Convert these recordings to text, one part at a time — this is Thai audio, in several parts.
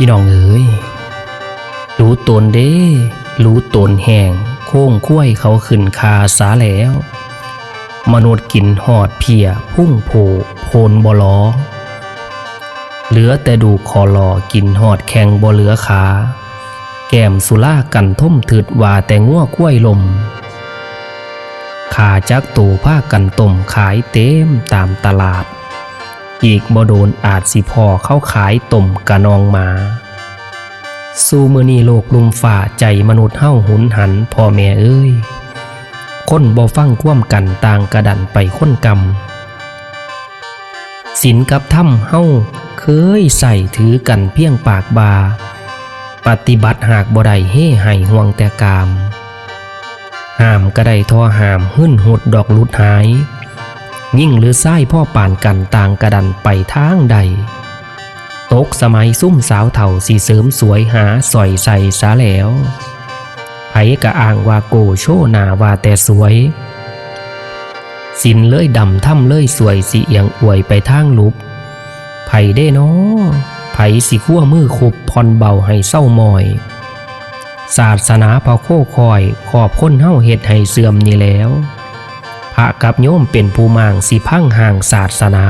พี่น้องเอ๋ยรู้ตนเด้ รู้ตนแห่งโค้งคุ้ยเขาขึ้นคาสาแล้ว มนุษย์กินหอดเพียพุ่งโผโพนบลอเหลือแต่ดูคอลอกินหอดแข่งบ่เหลือขา แก้มสุล่ากันท่มถืดว่าแต่ง่วกล้วยลม ขาจักตูผ้ากันต้มขายเต็มตามตลาด อีกบ่โดนอาจสิพอเข้าขายต้มกะนองมา สู้มือนีโลกลุมฝ่าใจมนุษย์เฮ้าหุนหันพ่อแม่เอ้ย คนบ่ฟังคว่ำกันต่างกระดันไปค้นกรรมศีลกับถ้ำเฮ้าเคยใส่ถือกันเพียงปากบา ปฏิบัติหากบ่ได้เฮ่ให้ห่วงแต่กามห้ามก็ได้ทอหามหึ่นหดดอกลุดหาย ยิ่งหรือไส้พ่อป่านกันต่างกระดันไปทางใด ตกสมัยซุ่มสาวเถ่าสีเสริมสวยหาสอยใส่สาแล้วไผกะอ่างว่าโกโชนาว่าแต่สวย สินเล่ยดำถ้ำเล่ยสวยสิเอียงอวยไปทางลุบไผได้นอไผสิขั้วมือขุบพรเบาให้เศร้ามอยศาสนาพอโคคอย ขอบค้นเฮ้าเฮ็ดให้เสื่อมนี่แล้ว ระกับโยมเป็นผู้มางสิพังห่างศาสนา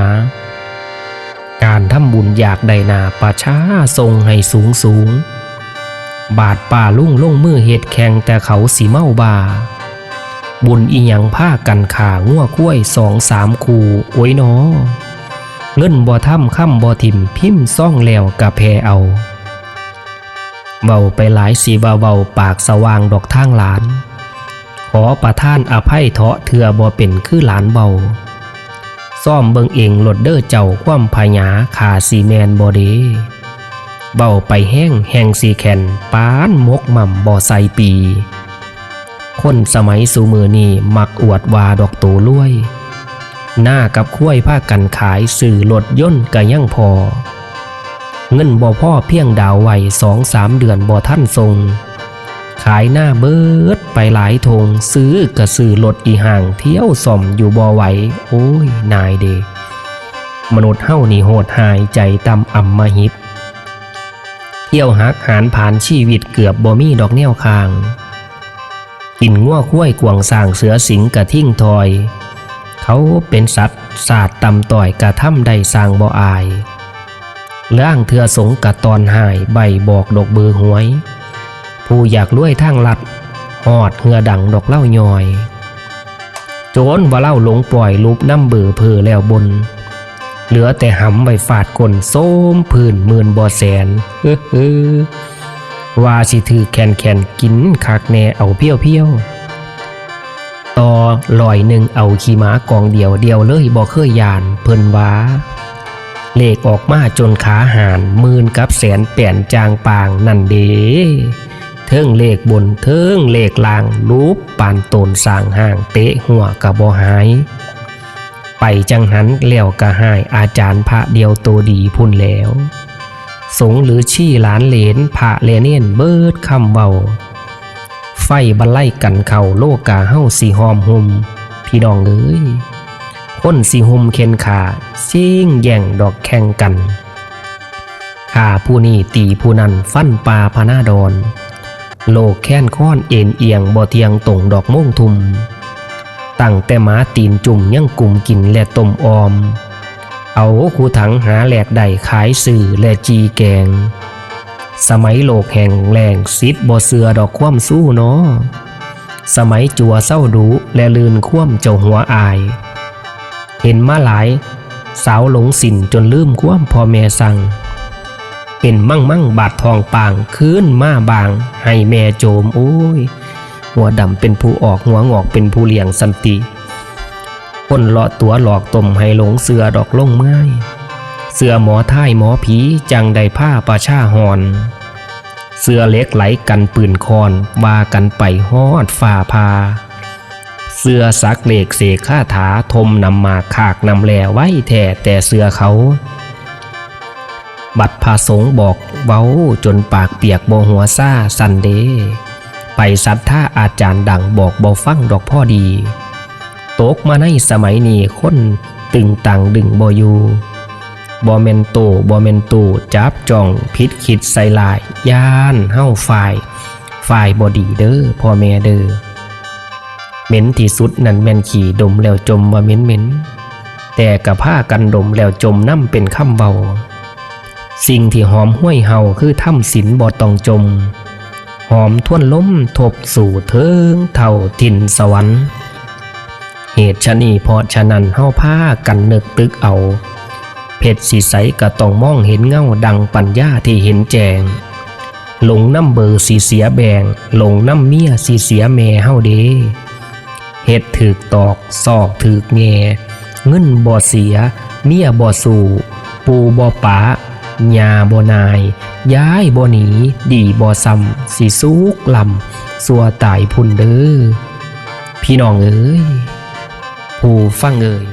การทำบุญอยากไดนาประชาทรงให้สูงสูง บาทป่าลุ่งลงมือเฮ็ดแข่งแต่เขาสีเมาบา บุญอีหยังผ้ากันขางัวคุ้ยสองสามคูโอ้ยนอเงินบ่ทำค่ำบ่ทิมพิมพ์ซ่องแล้วกะแพเอาเบาไปหลายสีบาเบาปากสว่างดอกทางหลาน ขอประท่านอภัยเถาะเถื่อบ่เป็นคือหลานเบา ซ่อมเบิงเองหลดเด้อเจ้าคว่ำพญาขาสีแมนบอเดเบาไปแห้งแห้งสีแขนปานมกม่ำบ่อใสปี คนสมัยสูมือนี่มักอวดวาดอกโตล้วย หน้ากับคุ้ยผ้ากันขายสื่อรถย่นกะยั่งพอ เงินบ่พ่อเพียงดาวไหวสองสามเดือนบ่ท่านทรง ขายหน้าเบิดไปหลายทงซื้อกระซื้อรถอีห่างเที่ยวส่อมอยู่บ่อไหว โอ้ย นายเด มนุษย์เฮ้านี่โหดหายใจตำอ่ำมหิบเที่ยวหักหานผ่านชีวิตเกือบบ่มีดอกแนวคาง กินง่วคุ้ยกวงสร้างเสือสิงกระทิ้งทอย เขาเป็นสัตว์ศาสตร์ตำต่อยกระทำได้สร้างบ่อายล่างเถือสงกระตอนหายใบบอกดอกเบือหวย ผู้อยากรวยทางลัดหอดเหือดังดอกเล่าย่อย โจรว่าเล่าหลงปล่อยลูบน้ำเบื่อเพอแล้วบน เหลือแต่หำใบฝาดกลโซ้มพื้นหมื่นบ่อแสนเฮ้อเฮ้อว่าสิถือแคนแคนกินคักแน่เอาเพี้ยวเพี้ยวต่อลอยหนึ่งเอาขี่ม้ากองเดียวเดียวเลยบ่เคยยานเพิ่นว่าเลขออกมาจนขาหานมื่นกับแสนแป่นจางปางนั่นเด้ เทิงเลขบนเทิงเลขล่างรูปปานโตนสร้างห่างเตะหัวกะบ่หาย ไปจังหันแล้วกะหายอาจารย์พระเดียวโตดีพุ่นแล้ว สงหรือชี่หลานเหลนพระเลเนียนเบิดคำเบาไฟบันไล่กันเข่าโลกาเฮ้าสีหอมหุม พี่น้องเอ้ยคนสิหุมเข็นขาซิ่งแย่งดอกแข่งกันข้าผู้นี้ตีผู้นั้นฟันปลาพนาดอน โลกแค้นค้อนเอ็นเอียงบ่เทียงตรงดอกม่งทุม ตั้งแต่หมาตีนจุ่มยังกลุ่มกินและต้มออม เอาคูถังหาแหลกใดขายสื่อและจีแกง สมัยโลกแห่งแรงซิดบ่เสือดอกคว่ำสู้เนาะสมัยจัวเศร้าดูและลืนคว่ำเจ้าหัวอาย เห็นมาหลาย สาวหลงสินจนลืมความพ่อแม่สั่ง เป็นมั่งมั่งบาดทองปางคืนมาบาง ให้แม่โจมโอ้ย หัวดำเป็นผู้ออกหัวงอกเป็นผู้เลี้ยงสันติคนเลาะตัวหลอกตมให้หลงเสือดอกล่งเมื่อยเสือหมอท่ายหมอผีจังได้ผ้าประชาหอน เสือเล็กไหลกันปืนคอนว่ากันไปฮอดฝ่าพา เสือสักเหล็กเสกคาถาทมนำมาขากนำแลไว้แท่แต่เสือเขา บัดพาสงบอกเว้าจนปากเปียกโบหัวซาสันเด ไปสัทธาอาจารย์ดังบอกบอฟังดอกพ่อดีตกมาในสมัยนี้คนตึงตังดึงบอยู่บ่แมนโตบ่แม่นตูจับจ้องพิษคิดใส่ลายย่านเฮาฝ่ายฝ่ายบ่ดีเด้อพ่อแม่เด้อเหม็นที่สุดนั่นแม่นขี่ดมแล้วจมว่าเหม็นเหม็นแต่กะผ้ากันดมแล้วจมน้ำเป็นคำเบา สิ่งที่หอมห้วยเฮาคือถ้ำศิลบ่ต้องจม หอมท่วนล้มทบสู่เทิงเท่าทินสวรรค์ เหตุชะนีพราะฉะนั้นเฮาผ้ากันนึกตึกเอา เพชรสีใสก็ต้องมองเห็นเงาดังปัญญาที่เห็นแจงหลงน้ำเบอร์สีเสียแบงหลงน้ำเมียสีเสียแม่เฮาเด้เฮ็ดถึกตอกซอกถึกแงเงินบ่อเสีย เมียบ่อสู่ ปูบ่อปะ ยาบนาย ย้ายบหนี ดีบอซ้ำสิสุกลำสัวตายพุ่นเด้อพี่น้องเอ้ยผู้ฟังเอ้ย